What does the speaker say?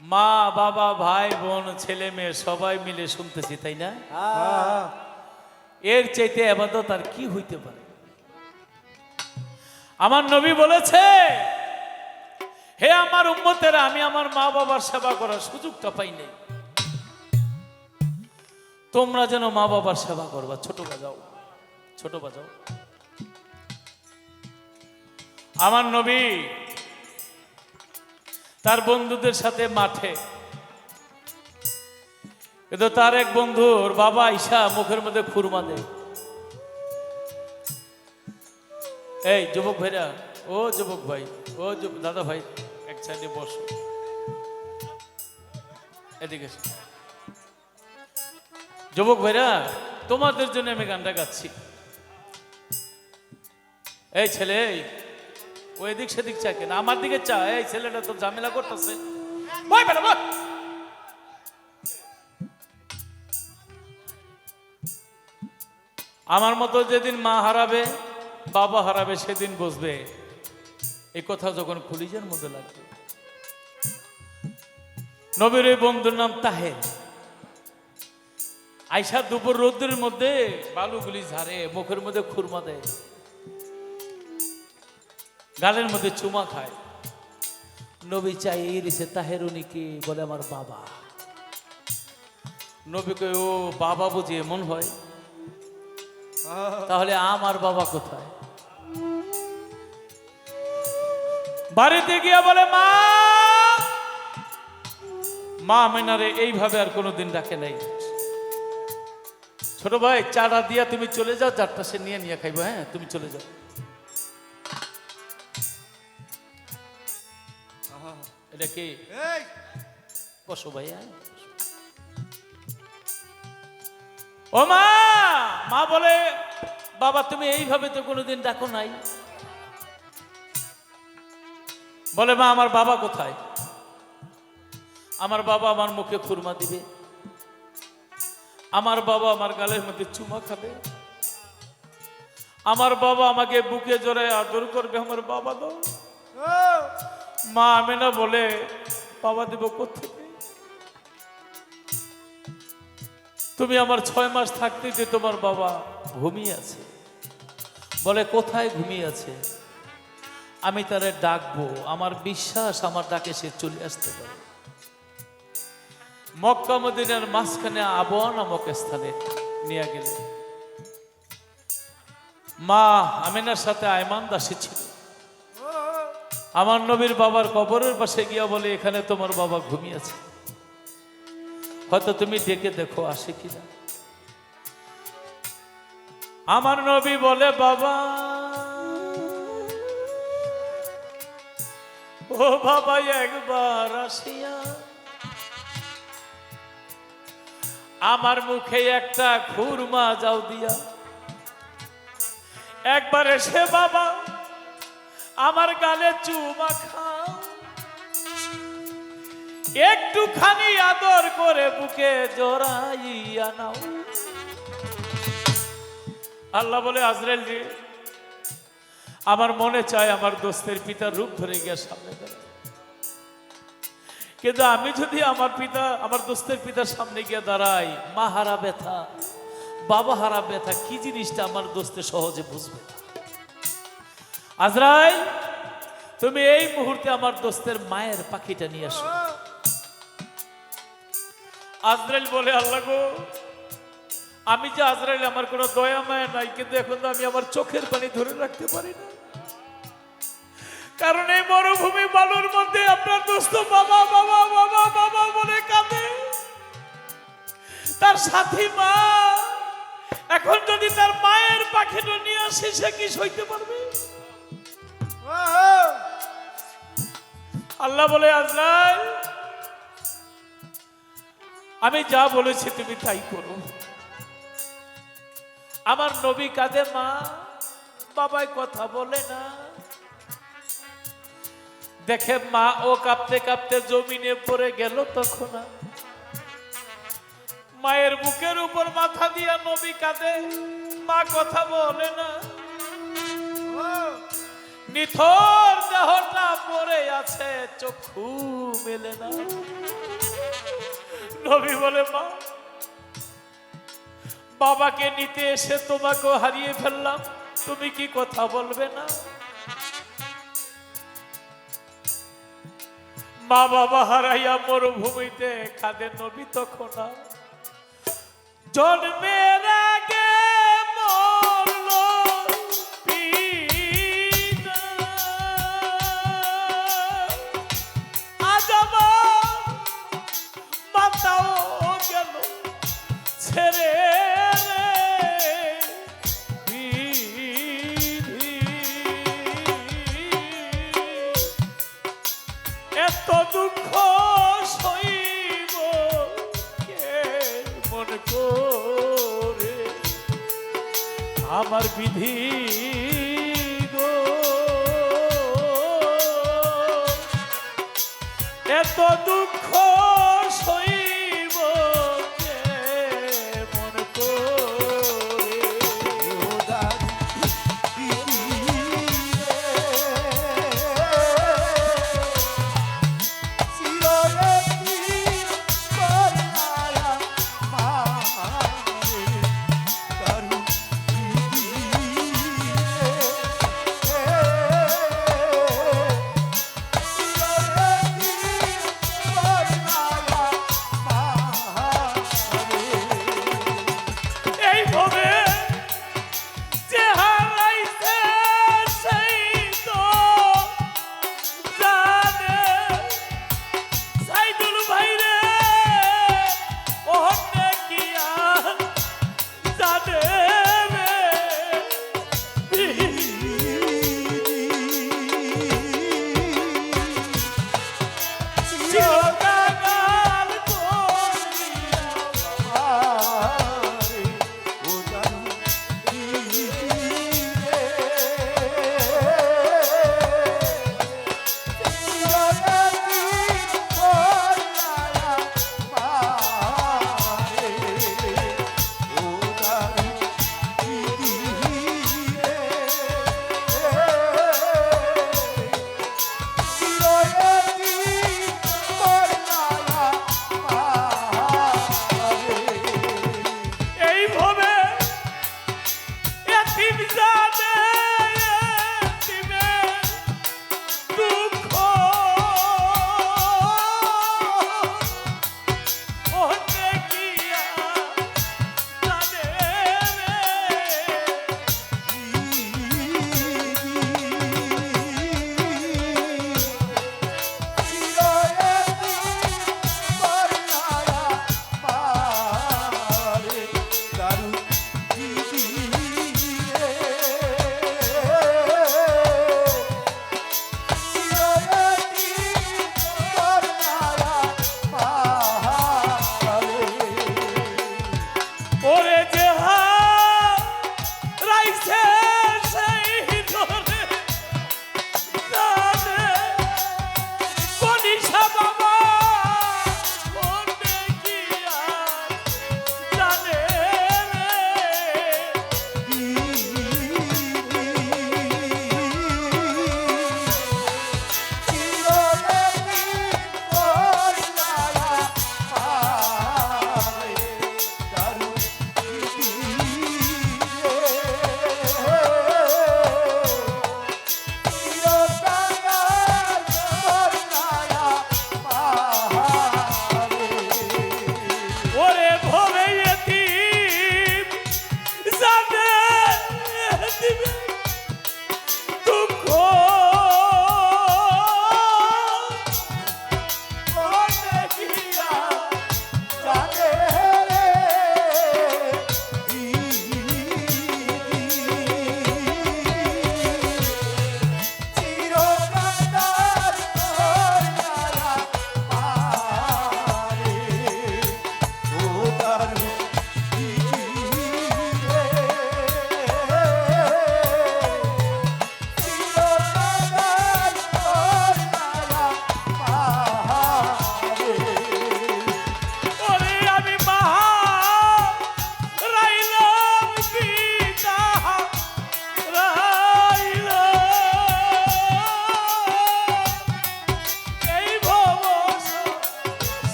মা বাবা ভাই বোন ছেলে মেয়ে সবাই মিলে শুনতেছি তাই না? হ্যাঁ, এর চাইতে আবাদত আর কি হইতে পারে? আমার নবী বলেছে হে আমার উম্মতেরা আমি আমার মা বাবার সেবা করার সুযোগটা পাই নাই। তোমরা যেন মা বাবার সেবা করবা। ছোট বাজাও ছোট বাজাও। আমার নবী তার বন্ধুদের সাথে মাঠে। কিন্তু তার এক বন্ধুর বাবা ঈশা মুখের মধ্যে খুরমা দেয়। এই, যুবক ভাইরা, ও যুবক ভাই, ও দাদা ভাই, এক সাইডে বসো। এদিকে যুবক ভাইরা, তোমাদের জন্য আমি গানটা গাচ্ছি। এই ছেলে ও এদিক সেদিক চা কেন? আমার দিকে চা এই ছেলেটা তো ঝামেলা করতেছে। বই বেটা বই আমার মতো যেদিন মা হারাবে বাবা হারাবে সেদিন বুঝবে এই কথা যখন খুলিজের মধ্যে লাগবে। নবীর ওই বন্ধুর নাম তাহের। আইসা দুপুর রোদ্রের মধ্যে বালুগুলি ঝাড়ে মুখের মধ্যে খুরমা দেয়। গালের মধ্যে চুমা খায়। নবী চাই রিসে তাহের উনি কি? বলে আমার বাবা। নবী নবীকে ও বাবা বুঝি এমন হয়? তাহলে আমার বাবা কোথায়? বাড়িতে গিয়া বলে, মা! মা আমেনারে এইভাবে আর কোনোদিন ডাকে নাই। ছোট ভাই, চাটা দিয়া তুমি চলে যাও, চারটা সে নিয়ে নিয়ে খাইবো হ্যাঁ? তুমি চলে যাও। এটা কি বসো ভাই হ্যাঁ ও মা মা বলে বাবা তুমি এইভাবে তো কোনোদিন ডাকো নাই। বলে মা আমার বাবা কোথায়? আমার বাবা আমার মুখে খুরমা দিবে। আমার বাবা আমার গালের মধ্যে চুমা খাবে। আমার বাবা আমাকে বুকে জড়ায় আদর করবে আমার বাবা দাও ও, মা আমেনা বলে, বাবা দেব কোথেকে তুমি আমার ছয় মাস থাকতে যে তোমার বাবা ঘুমিয়ে আছে। বলে, কোথায় ঘুমিয়ে আছে? আমি তারে ডাকবো, আমার বিশ্বাস আমার ডাকে সে চলে আসতে পারে। মক্কা মাঝখানে আবহাওয়া নামক স্থানে নিয়ে গেলে। মা আমিনার সাথে আয়মান দাসী ছিল। আমার নবীর বাবার কবরের পাশে গিয়া বলে, এখানে তোমার বাবা ঘুমিয়েছে হয়তো তুমি ডেকে দেখো, আসে কিনা? আমার নবী বলে, বাবা, ও বাবা, একবার আসিয়া আমার মুখে একটা খুরমা যাও দিয়া। একবার এসে বাবা আমার গালে চুমা খাও। একটুখানি আদর করে বুকে জড়াইয়া নাও। আল্লাহ বলে, আজরাইল রে, আমার মনে চায় আমার দোস্তের পিতার রূপ ধরে গিয়া সামনে দাঁড়ায়। কিন্তু আমি যদি আমার পিতা, আমার দোস্তের পিতার সামনে গিয়ে দাঁড়াই, মা হারা ব্যথা, বাবা হারা ব্যথা, কি জিনিসটা আমার দোস্তে সহজে বুঝবে না। আজরাইল, তুমি এই মুহূর্তে আমার দোস্তের মায়ের পাখিটা নিয়ে আসো। আজরাইল বলে, আল্লাহ গো, আমি যে আজরাইল, আমার কোনো দয়া মায়া নাই, কিন্তু এখন তো আমি আমার চোখের পানি ধরে রাখতে পারি না। কারণ এই মরুভূমি বালুর মধ্যে আপনার দোস্ত বাবা বাবা বাবা বাবা বলে কাঁদে। তার সাথী মা, এখন যদি তার মায়ের পাখিটা নিয়ে আসে, সে কি সইতে পারবে? আল্লাহ বলে, আজরাইল, আমি যা বলেছি তুমি তাই করো। আমার নবী কাঁদে, মা, বাবাই কথা বলে না। দেখে মা ও কাঁপতে কাঁপতে জমিনে পড়ে গেল তখন মায়ের বুকের উপর মাথা দিয়া নবী কাঁদে, মা কথা বলে না। নিথর দেহটা পড়ে আছে, চক্ষু মেলে না নবী বলে, মা, বাবাকে নিতে এসে তোমাকেও হারিয়ে ফেললাম, তুমি কি কথা বলবে না মা বাবা হারাইয়া মরুভূমিতে কাঁদে নবী তখন। জন্মের